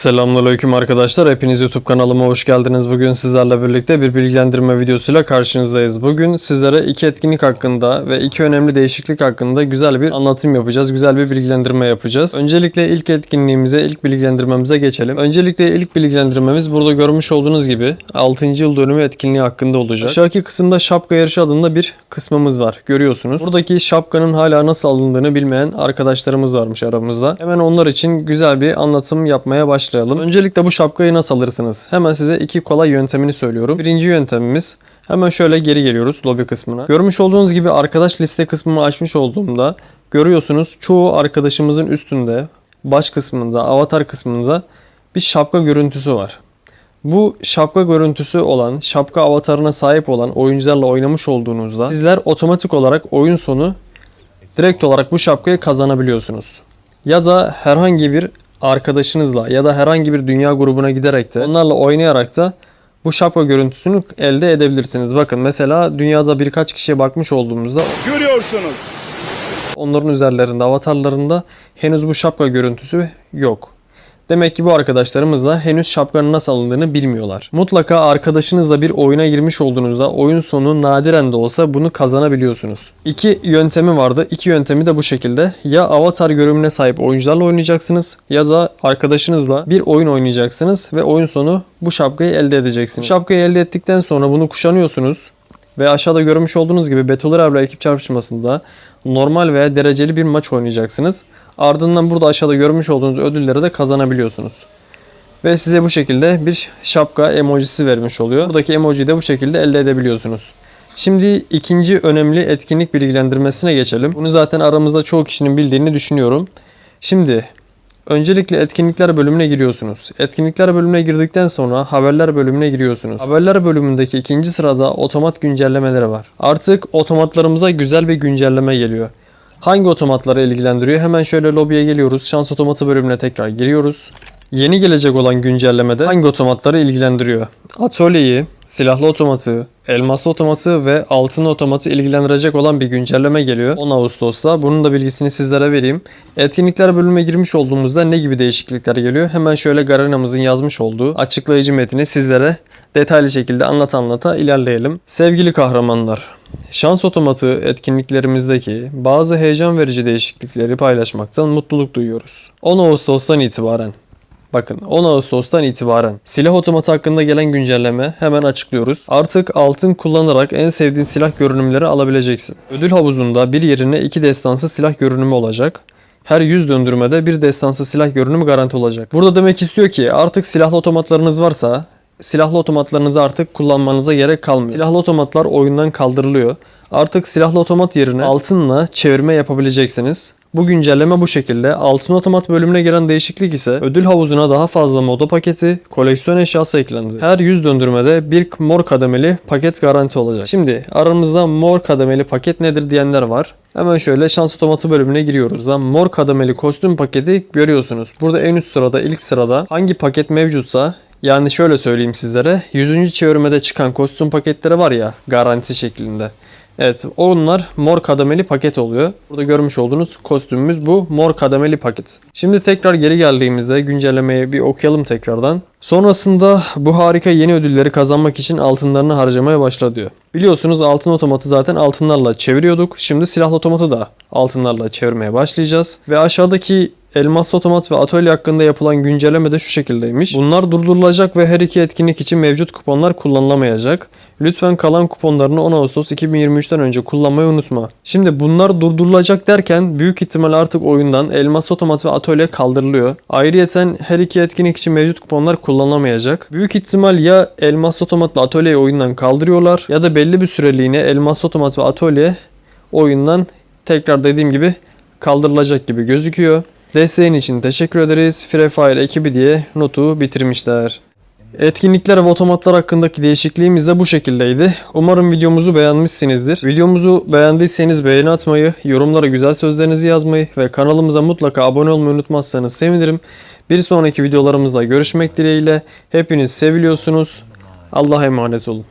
Selamünaleyküm arkadaşlar. Hepiniz YouTube kanalıma hoş geldiniz. Bugün sizlerle birlikte bir bilgilendirme videosuyla karşınızdayız. Bugün sizlere iki etkinlik hakkında ve iki önemli değişiklik hakkında güzel bir anlatım yapacağız. Güzel bir bilgilendirme yapacağız. Öncelikle ilk etkinliğimize, ilk bilgilendirmemize geçelim. Öncelikle ilk bilgilendirmemiz burada görmüş olduğunuz gibi 6. yıl dönümü etkinliği hakkında olacak. Aşağıki kısımda şapka yarışı adında bir kısmımız var. Görüyorsunuz. Buradaki şapkanın hala nasıl alındığını bilmeyen arkadaşlarımız varmış aramızda. Hemen onlar için güzel bir anlatım yapmaya başlayalım. Öncelikle bu şapkayı nasıl alırsınız? Hemen size iki kolay yöntemini söylüyorum. Birinci yöntemimiz hemen şöyle geri geliyoruz lobi kısmına. Görmüş olduğunuz gibi arkadaş liste kısmını açmış olduğumda görüyorsunuz çoğu arkadaşımızın üstünde baş kısmında avatar kısmında bir şapka görüntüsü var. Bu şapka görüntüsü olan, şapka avatarına sahip olan oyuncularla oynamış olduğunuzda sizler otomatik olarak oyun sonu direkt olarak bu şapkayı kazanabiliyorsunuz. Ya da herhangi bir arkadaşınızla ya da herhangi bir dünya grubuna giderek de onlarla oynayarak da bu şapka görüntüsünü elde edebilirsiniz. Bakın mesela dünyada birkaç kişiye bakmış olduğumuzda Görüyorsunuz. onların üzerlerinde, avatarlarında henüz bu şapka görüntüsü yok. Demek ki bu arkadaşlarımız da henüz şapkanın nasıl alındığını bilmiyorlar. Mutlaka arkadaşınızla bir oyuna girmiş olduğunuzda oyun sonu nadiren de olsa bunu kazanabiliyorsunuz. İki yöntemi vardı. İki yöntemi de bu şekilde. Ya avatar görünümüne sahip oyuncularla oynayacaksınız ya da arkadaşınızla bir oyun oynayacaksınız ve oyun sonu bu şapkayı elde edeceksiniz. Şapkayı elde ettikten sonra bunu kuşanıyorsunuz. Ve aşağıda görmüş olduğunuz gibi Battle Royale ekip çarpışmasında normal veya dereceli bir maç oynayacaksınız. Ardından burada aşağıda görmüş olduğunuz ödülleri de kazanabiliyorsunuz. Ve size bu şekilde bir şapka emojisi vermiş oluyor. Buradaki emojiyi de bu şekilde elde edebiliyorsunuz. Şimdi ikinci önemli etkinlik bilgilendirmesine geçelim. Bunu zaten aramızda çoğu kişinin bildiğini düşünüyorum. Şimdi Öncelikle etkinlikler bölümüne giriyorsunuz. Etkinlikler bölümüne girdikten sonra haberler bölümüne giriyorsunuz. Haberler bölümündeki ikinci sırada otomat güncellemeleri var. Artık otomatlarımıza güzel bir güncelleme geliyor. Hangi otomatları ilgilendiriyor? Hemen şöyle lobiye geliyoruz. Şans otomatı bölümüne tekrar giriyoruz. Yeni gelecek olan güncellemede hangi otomatları ilgilendiriyor? Atölyeyi, silahlı otomatı, elmaslı otomatı ve altın otomatı ilgilendirecek olan bir güncelleme geliyor 10 Ağustos'ta. Bunun da bilgisini sizlere vereyim. Etkinlikler bölümüne girmiş olduğumuzda ne gibi değişiklikler geliyor? Hemen şöyle Garena'mızın yazmış olduğu açıklayıcı metni sizlere detaylı şekilde anlata anlata ilerleyelim. Sevgili kahramanlar, şans otomatı etkinliklerimizdeki bazı heyecan verici değişiklikleri paylaşmaktan mutluluk duyuyoruz. 10 Ağustos'tan itibaren Bakın 10 Ağustos'tan itibaren silah otomatı hakkında gelen güncelleme hemen açıklıyoruz. Artık altın kullanarak en sevdiğin silah görünümleri alabileceksin. Ödül havuzunda bir yerine iki destansı silah görünümü olacak. Her 100 döndürmede bir destansı silah görünümü garanti olacak. Burada demek istiyor ki artık silahlı otomatlarınız varsa silahlı otomatlarınızı artık kullanmanıza gerek kalmıyor. Silahlı otomatlar oyundan kaldırılıyor. Artık silahlı otomat yerine altınla çevirme yapabileceksiniz. Bu güncelleme bu şekilde. Altın otomat bölümüne gelen değişiklik ise ödül havuzuna daha fazla moda paketi, koleksiyon eşyası eklendi. Her 100 döndürmede bir mor kademeli paket garanti olacak. Şimdi aramızda mor kademeli paket nedir diyenler var. Hemen şöyle şans otomatı bölümüne giriyoruz. Lan mor kademeli kostüm paketi görüyorsunuz. Burada en üst sırada ilk sırada hangi paket mevcutsa yani şöyle söyleyeyim sizlere 100. çevirmede çıkan kostüm paketleri var ya garanti şeklinde. Evet onlar mor kademeli paket oluyor. Burada görmüş olduğunuz kostümümüz bu mor kademeli paket. Şimdi tekrar geri geldiğimizde güncellemeyi bir okuyalım tekrardan. Sonrasında bu harika yeni ödülleri kazanmak için altınlarını harcamaya başla diyor. Biliyorsunuz altın otomatı zaten altınlarla çeviriyorduk. Şimdi silahlı otomatı da altınlarla çevirmeye başlayacağız. Ve aşağıdaki Elmas Otomat ve Atölye hakkında yapılan güncelleme de şu şekildeymiş. Bunlar durdurulacak ve her iki etkinlik için mevcut kuponlar kullanılamayacak. Lütfen kalan kuponlarını 10 Ağustos 2023'ten önce kullanmayı unutma. Şimdi bunlar durdurulacak derken büyük ihtimal artık oyundan Elmas Otomat ve Atölye kaldırılıyor. Ayrıyeten her iki etkinlik için mevcut kuponlar kullanılamayacak. Büyük ihtimal ya Elmas Otomat ve Atölye'yi oyundan kaldırıyorlar ya da belli bir süreliğine Elmas Otomat ve Atölye oyundan tekrar dediğim gibi kaldırılacak gibi gözüküyor. Desteğin için teşekkür ederiz. Free Fire ekibi diye notu bitirmişler. Etkinlikler ve otomatlar hakkındaki değişikliğimiz de bu şekildeydi. Umarım videomuzu beğenmişsinizdir. Videomuzu beğendiyseniz beğeni atmayı, yorumlara güzel sözlerinizi yazmayı ve kanalımıza mutlaka abone olmayı unutmazsanız sevinirim. Bir sonraki videolarımızda görüşmek dileğiyle. Hepiniz seviliyorsunuz. Allah'a emanet olun.